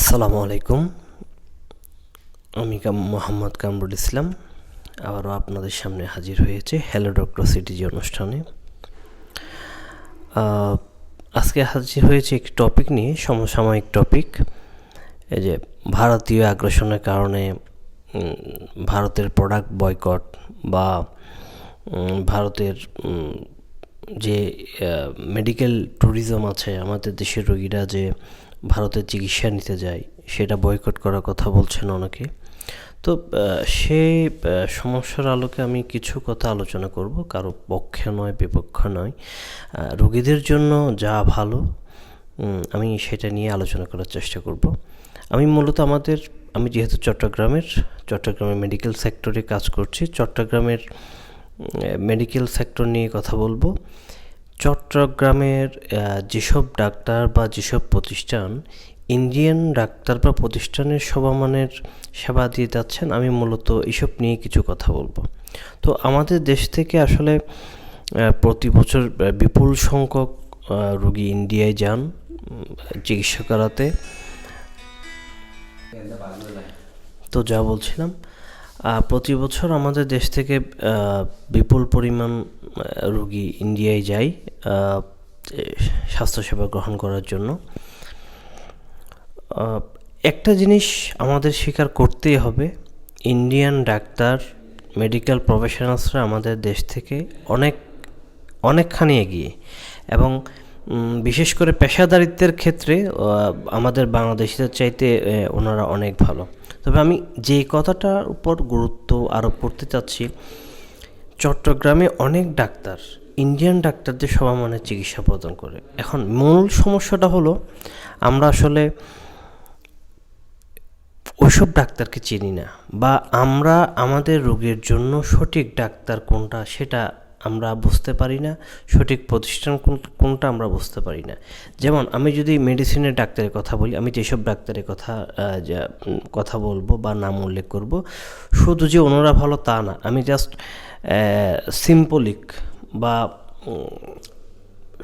আসসালামু আলাইকুম। আমি কাম, মোহাম্মদ কামরুল ইসলাম। আবারও আপনাদের সামনে হাজির হয়েছে হ্যালো ডক্টর সিটিজি অনুষ্ঠানে। আজকে হাজির হয়েছে একটি টপিক নিয়ে, সমসাময়িক টপিক এই যে ভারতীয় আগ্রাসনের কারণে ভারতের প্রোডাক্ট বয়কট বা ভারতের যে মেডিকেল ট্যুরিজম আছে, আমাদের দেশের রোগীরা যে ভারতের চিকিৎসা নিতে যায়, সেটা বয়কট করার কথা বলছেন অনেকে। তো সেই সমস্যার আলোকে আমি কিছু কথা আলোচনা করব, কারও পক্ষে নয়, বিপক্ষে নয়। রোগীদের জন্য যা ভালো আমি সেটা নিয়ে আলোচনা করার চেষ্টা করব। আমি মূলত আমাদের, আমি যেহেতু চট্টগ্রামের চট্টগ্রামের মেডিকেল সেক্টরে কাজ করছি, চট্টগ্রামের মেডিকেল সেক্টর নিয়ে কথা বলব। চট্টগ্রামের যেসব ডাক্তার বা যেসব প্রতিষ্ঠান ইন্ডিয়ান ডাক্তার বা প্রতিষ্ঠানের সমানের সেবা দিয়ে যাচ্ছেন, আমি মূলত এইসব নিয়ে কিছু কথা বলব। তো আমাদের দেশ থেকে আসলে প্রতি বছর বিপুল সংখ্যক রুগী ইন্ডিয়ায় যান চিকিৎসা করাতে। তো যা বলছিলাম প্রতি বছর আমাদের দেশ থেকে বিপুল পরিমাণ রোগী ইন্ডিয়ায় যায় স্বাস্থ্যসেবা গ্রহণ করার জন্য। একটা জিনিস আমাদের স্বীকার করতেই হবে, ইন্ডিয়ান ডাক্তার, মেডিকেল প্রফেশনালসরা আমাদের দেশ থেকে অনেক, অনেকখানি এগিয়ে। এবং বিশেষ করে পেশাদারিত্বের ক্ষেত্রে আমাদের বাংলাদেশিদের চাইতে ওনারা অনেক ভালো। তবে আমি যে কথাটার উপর গুরুত্ব আরোপ করতে চাচ্ছি চট্টগ্রামে অনেক ডাক্তার ইন্ডিয়ান ডাক্তারদের সবার মানে চিকিৎসা প্রদান করে। এখন মূল সমস্যাটা হলো, আমরা আসলে ওইসব ডাক্তারকে চিনি না বা আমরা আমাদের রোগের জন্য সঠিক ডাক্তার কোনটা সেটা আমরা বুঝতে পারি না, সঠিক প্রতিষ্ঠান কোন- কোনটা আমরা বুঝতে পারি না। যেমন আমি যদি মেডিসিনের ডাক্তারের কথা বলি, আমি যেসব ডাক্তারের কথা কথা বলব বা নাম উল্লেখ করব, শুধু যে ওনারা ভালো তা না, আমি জাস্ট সিম্পলিক বা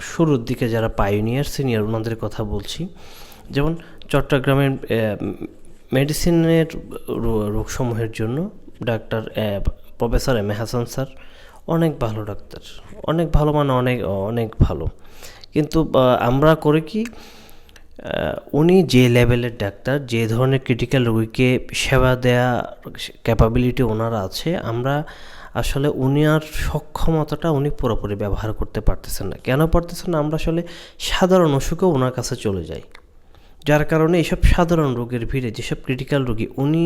শুরুর দিকে যারা পাইনিয়ার সিনিয়র ওনাদের কথা বলছি। যেমন চট্টগ্রামের মেডিসিনের রোগসমূহের জন্য doctor professor M A Hasan sir অনেক ভালো ডাক্তার, অনেক ভালো মানে অনেক অনেক ভালো। কিন্তু আমরা করে কি উনি যে লেভেলের ডাক্তার, যে ধরনের ক্রিটিক্যাল রোগীকে সেবা দেয়া ক্যাপাবিলিটি ওনার আছে, আমরা আসলে উনি আর সক্ষমতাটা উনি পুরোপুরি ব্যবহার করতে পারতেছেন না। কেন পারতেছেন না? আমরা আসলে সাধারণ অসুখেও ওনার কাছে চলে যাই। যার কারণে এইসব সাধারণ রোগের ভিড়ে, যেসব ক্রিটিক্যাল রোগী, উনি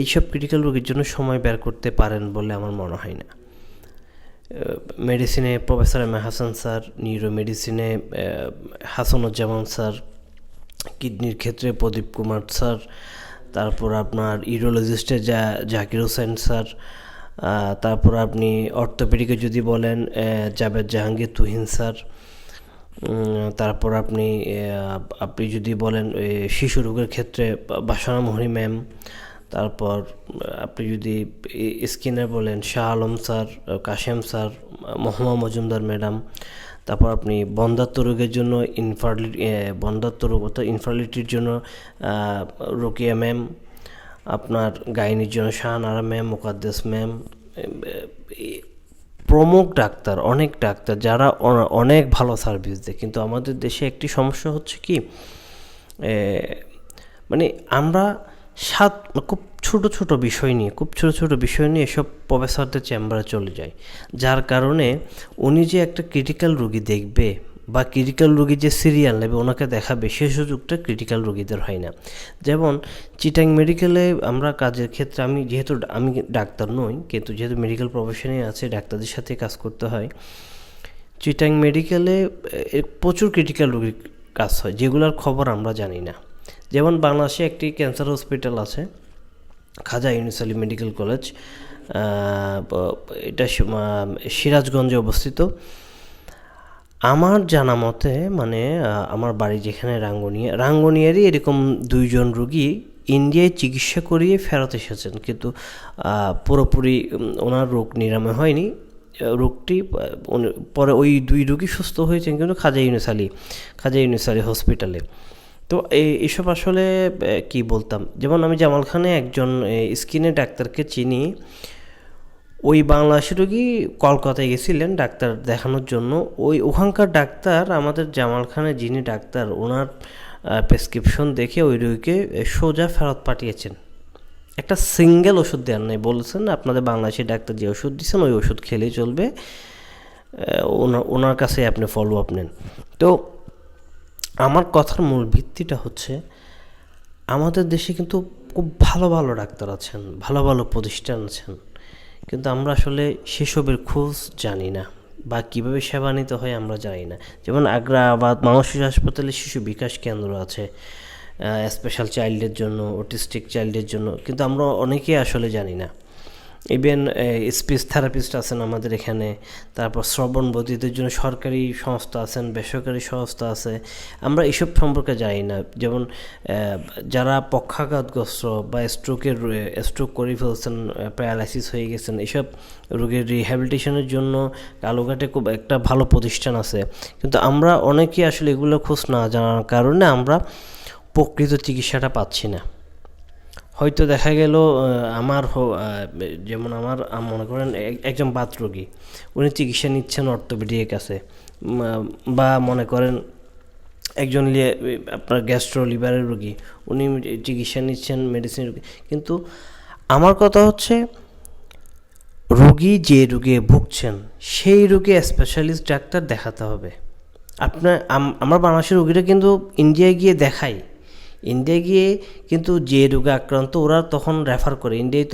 এইসব ক্রিটিক্যাল রোগীর জন্য সময় বের করতে পারেন বলে আমার মনে হয় না। মেডিসিনে professor M Hasan sir neuro মেডিসিনে Hasanuzzaman sir কিডনির ক্ষেত্রে প্রদীপ কুমার স্যার তারপর আপনার ইউরোলজিস্টে যা জাকির হোসেন স্যার তারপর আপনি অর্থোপেডিকে যদি বলেন জাভেদ জাহাঙ্গীর তুহিন স্যার তারপর আপনি আপনি যদি বলেন শিশু রোগের ক্ষেত্রে বাসনা মোহরি ম্যাম তারপর, আপনি যদি স্কিনার বলেন, Shah Alam sir, Kashem sir Mohammad Majumder madam, তারপর আপনি বন্ধাত্ম রোগের জন্য ইনফার্টিলিটি বন্ধাত্ম রোগ অর্থাৎ ইনফার্টিলিটির জন্য রোকিয়া ম্যাম, আপনার গাইনির জন্য শাহনারা ম্যাম, মুকাদ্দেস ম্যাম প্রমুখ ডাক্তার, অনেক ডাক্তার যারা অনেক ভালো সার্ভিস দেয়। কিন্তু আমাদের দেশে একটি সমস্যা হচ্ছে কি মানে আমরা সাত, খুব ছোট ছোট বিষয় নিয়ে, খুব ছোট ছোট বিষয় নিয়ে এসব প্রফেসরদের চেম্বারে চলে যায়। যার কারণে উনি যে একটা ক্রিটিক্যাল রুগী দেখবে বা ক্রিটিক্যাল রোগী যে সিরিয়াল নেবে, ওনাকে দেখাবে, সে সুযোগটা ক্রিটিক্যাল রোগীদের হয় না। যেমন চিটাং মেডিকেলে আমরা কাজের ক্ষেত্রে, আমি যেহেতু আমি ডাক্তার নই, কিন্তু যেহেতু মেডিকেল প্রফেশনে আছে, ডাক্তারদের সাথে কাজ করতে হয় চিটাং মেডিকেলে প্রচুর ক্রিটিক্যাল রোগীর কাজ হয়, যেগুলোর খবর আমরা জানি না। যেমন বাংলাদেশে একটি ক্যান্সার হসপিটাল আছে, খাজা ইউনুস আলী মেডিকেল কলেজ এটা সিরাজগঞ্জে অবস্থিত। আমার জানা মতে মানে আমার বাড়ি যেখানে রাঙ্গনিয়া, রাঙ্গনিয়ারই এরকম দুইজন রুগী ইন্ডিয়ায় চিকিৎসা করিয়ে ফেরত এসেছেন। কিন্তু পুরোপুরি ওনার রোগ নিরাময় হয়নি। রোগটি পরে ওই দুই রুগী সুস্থ হয়েছেন কিন্তু খাজা ইউনুস আলী, খাজা ইউনুস আলী হসপিটালে। তো এই- এসব আসলে কি বলতাম? যেমন আমি জামাল খানে একজন স্কিনে ডাক্তারকে চিনি। ওই বাংলাদেশি রোগী কলকাতায় গেছিলেন ডাক্তার দেখানোর জন্য। ওই ওখানকার ডাক্তার, আমাদের জামাল খানের যিনি ডাক্তার, ওনার প্রেসক্রিপশন দেখে ওই রোগীকে সোজা ফেরত পাঠিয়েছেন। একটা সিঙ্গেল ওষুধ দেওয়ার নেই, বলেছেন আপনাদের বাংলাদেশি ডাক্তার যে ওষুধ দিচ্ছেন ওই ওষুধ খেলেই চলবে। ওনার ওনার কাছে আপনি ফলো আপ নেন। তো আমার কথার মূল ভিত্তিটা হচ্ছে, আমাদের দেশে কিন্তু খুব ভালো ভালো ডাক্তার আছেন, ভালো ভালো প্রতিষ্ঠান আছেন। কিন্তু আমরা আসলে সেসবের খোঁজ জানি না বা কীভাবে সেবা নিতে হয় আমরা জানি না। যেমন আগ্রা বা মানসিক হাসপাতালে শিশু বিকাশ কেন্দ্র আছে স্পেশাল চাইল্ডের জন্য অটিস্টিক চাইল্ডের জন্য, কিন্তু আমরা অনেকেই আসলে জানি না। ইভেন স্পিচ থেরাপিস্ট আছেন আমাদের এখানে, তারপর শ্রবণ শ্রবণবতীদের জন্য সরকারি সংস্থা আছেন, বেসরকারি সংস্থা আছে। আমরা এসব সম্পর্কে জানি না। যেমন যারা পক্ষাঘাতগ্রস্ত বা স্ট্রোকের স্ট্রোক করে ফেলছেন প্যারালাইসিস হয়ে গেছেন, এসব রোগের রিহ্যাবিলিটেশনের জন্য কালোঘাটে খুব একটা ভালো প্রতিষ্ঠান আছে। কিন্তু আমরা অনেকেই আসলে এগুলো খোঁজ না জানার কারণে আমরা প্রকৃত চিকিৎসাটা পাচ্ছি না। হয়তো দেখা গেল আমার যেমন আমার মনে করেন এক- একজন বাত রোগী, উনি চিকিৎসা নিচ্ছেন অর্থোপেডিকের কাছে। বা মনে করেন একজন লিয়ে- আপনার গ্যাস্ট্রো লিভারের রোগী, উনি চিকিৎসা নিচ্ছেন মেডিসিন রোগী। কিন্তু আমার কথা হচ্ছে, রোগী যে রোগে ভুগছেন, সেই রোগে স্পেশালিস্ট ডাক্তার দেখাতে হবে। আপনার, আম- আমরা বাংলাদেশের রোগীরা কিন্তু ইন্ডিয়ায় গিয়ে দেখাই ইন্ডিয়ায় গিয়ে কিন্তু যে রোগে আক্রান্ত ওরা তখন রেফার করে। ইন্ডিয়ায় তো